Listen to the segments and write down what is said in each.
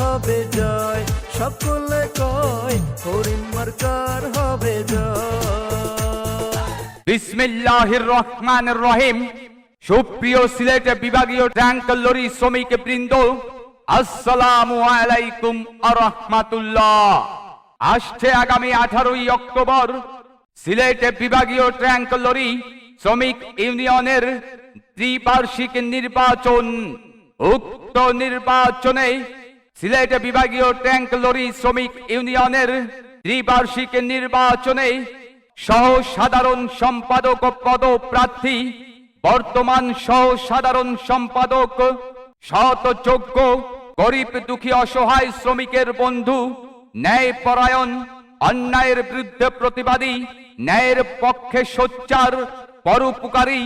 হবে জয়। সকলে কয়, হরিণ মার্কার হবে জয়। বিসমিল্লাহির রহমানির রহিম। সুপ্রিয় সিলেট বিভাগীয় ট্যাঙ্ক লরি শ্রমিক বৃন্দ, আসসালামু আলাইকুম আরহামাতুল্লাহ। আসছে আগামী আঠারোই অক্টোবর সিলেট বিভাগীয় ট্যাঙ্ক লরি শ্রমিক ইউনিয়নের ত্রিবার্ষিক নির্বাচন। উক্ত নির্বাচনে সিলেট বিভাগীয় ট্যাঙ্ক লরি শ্রমিক ইউনিয়নের ত্রিবার্ষিক নির্বাচনে সহ সাধারণ সম্পাদক পদপ্রার্থী, বর্তমান সহ সাধারণ সম্পাদক সৎ যোগ্য গরিব দুঃখী অসহায় শ্রমিকের বন্ধু ন্যায় পরায়ণ অন্যায়ের বিরুদ্ধে প্রতিবাদী, ন্যায়ের পক্ষে সোচ্চার, পরোপকারী।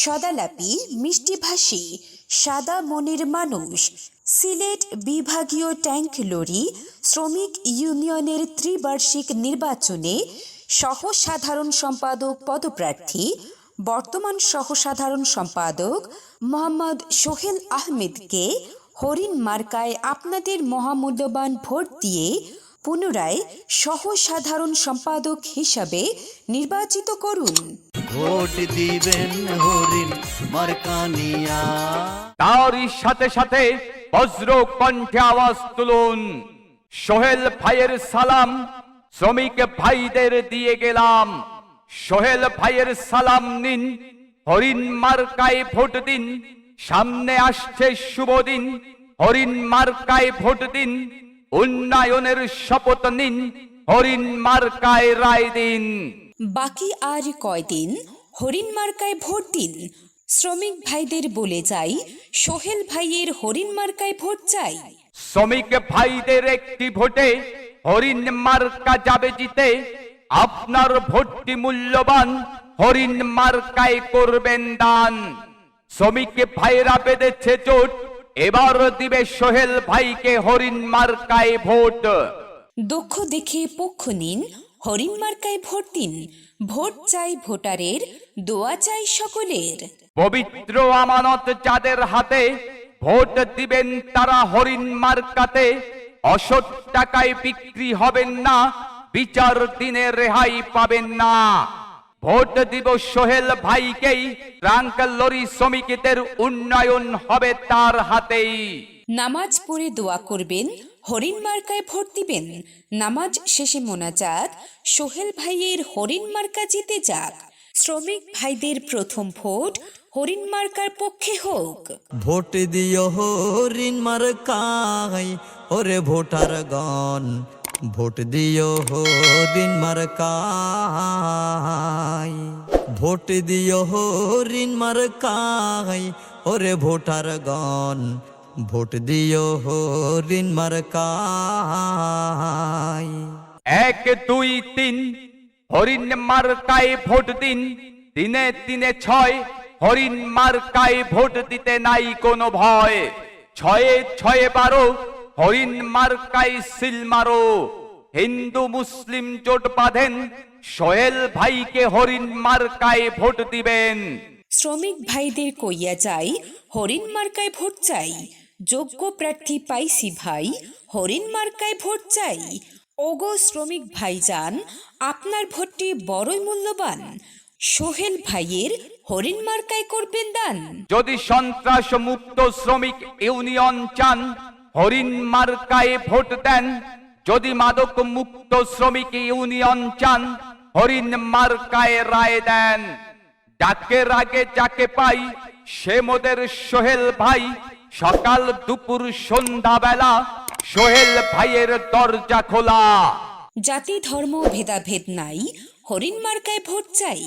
সদালাপি মিষ্টিভাষী সাদা মনের মানুষ, সিলেট বিভাগীয় ট্যাঙ্ক লরি, শ্রমিক ইউনিয়নের ত্রিবার্ষিক নির্বাচনে সহসাধারণ সম্পাদক পদপ্রার্থী, বর্তমান সহসাধারণ সম্পাদক মোহাম্মদ সোহেল আহমেদকে হরিণ মার্কায় আপনাদের মহামূল্যবান ভোট দিয়ে পুনরায় সহ সাধারণ সম্পাদক হিসাবে নির্বাচিত করুন। ভোট দিবেন হরিণ মার্কানিয়া। তারই সাথে সাথে বজ্র কণ্ঠে আওয়াজ তুলুন। সোহেল ভাইয়ের সালাম শ্রমিক ভাইদের দিয়ে গেলাম। সোহেল ভাইয়ের সালাম নিন হরিণ মার্কায় ভোট দিন। সামনে আসছে শুভ দিন হরিণ মার্কায় ভোট দিন। উন্নয়নের শপথ নিন হরিণ মার্কায় রায় দিন। বাকি আর কয়দিন হরিণ মার্কায় ভোট দিন। শ্রমিক ভাইদের বলে যাই সোহেল ভাইয়ের হরিণ মার্কায় ভোট চাই। শ্রমিক ভাইদের একটি ভোটে হরিণ মার্কা যাবে জিতে। আপনার ভোটটি মূল্যবান হরিণ মার্কায় করবেন দান। শ্রমিক ভাইরা বেঁধেছে চোট এবার দিবে সোহেল ভাইকে হরিণ মার্কায় ভোট। দক্ষ দেখে পক্ষ নিন হরিণ মার্কায় ভোট দিন ভোট চাই ভোটারের দোয়া চাই সকলের। পবিত্র আমানত যাদের হাতে ভোট দিবেন তারা হরিণ মার্কাতে অসৎ টাকায় বিক্রি হবেন না বিচার দিনে রেহাই পাবেন না। ভোট দিব সোহেল ভাইকেই ট্রাঙ্ক শ্রমিকদের উন্নয়ন হবে তার হাতেই। নামাজ পড়ে দোয়া করবেন হরিণ মার্কায় ভোট দিবেন। নামাজ শেষে মোনাজাত সোহেল ভাইয়ের হরিণ মার্কা জিতে যাক। শ্রমিক ভাইদের প্রথম ভোট হরিণ মার্কার পক্ষে হোক। ভোট দিও হরিণ মার্কাই ওরে ভোটার গণ ভোট দিও হো ঋণ মার্কাই। ভোট দিও হরিণ মার্কাই, ওরে ভোটার গণ। ভোট দিও হো ঋণ মার্কাই। এক, দুই, তিন, হরিণ মার্কায় ভোট দিন। দিনে দিনে ছয়, হরিণ মার্কায় ভোট দিতে নাই কোনো ভয়। ছয়ে ছয়ে বারো হরিণ মার্কাই সিল মারো। হিন্দু মুসলিম জোট বাঁধেন সোহেল ভাইকে হরিণ মার্কায় ভোট দিবেন। শ্রমিক ভাইদের কইয়া যাই হরিণ মার্কায় ভোট চাই। যোগ্য প্রার্থী পাইছি ভাই হরিণ মার্কায় ভোট চাই। ওগো শ্রমিক ভাইজান আপনার ভোটটি বড়ই মূল্যবান। সোহেল ভাইয়ের হরিণ মার্কায় করবেন দান। যদি সন্ত্রাস মুক্ত শ্রমিক ইউনিয়ন চান হরিণ মার্কায় ভোট দেন যদি মাদক মুক্ত শ্রমিক ইউনিয়ন চান হরিণ মার্কায় রায় দেন। ডাকের রাগে যাকে পাই সে মোদের সোহেল ভাই। সকাল দুপুর সন্ধ্যা বেলা সোহেল ভাইয়ের দরজা খোলা। জাতি ধর্ম ভেদাভেদ নাই হরিণ মার্কায় ভোট চাই।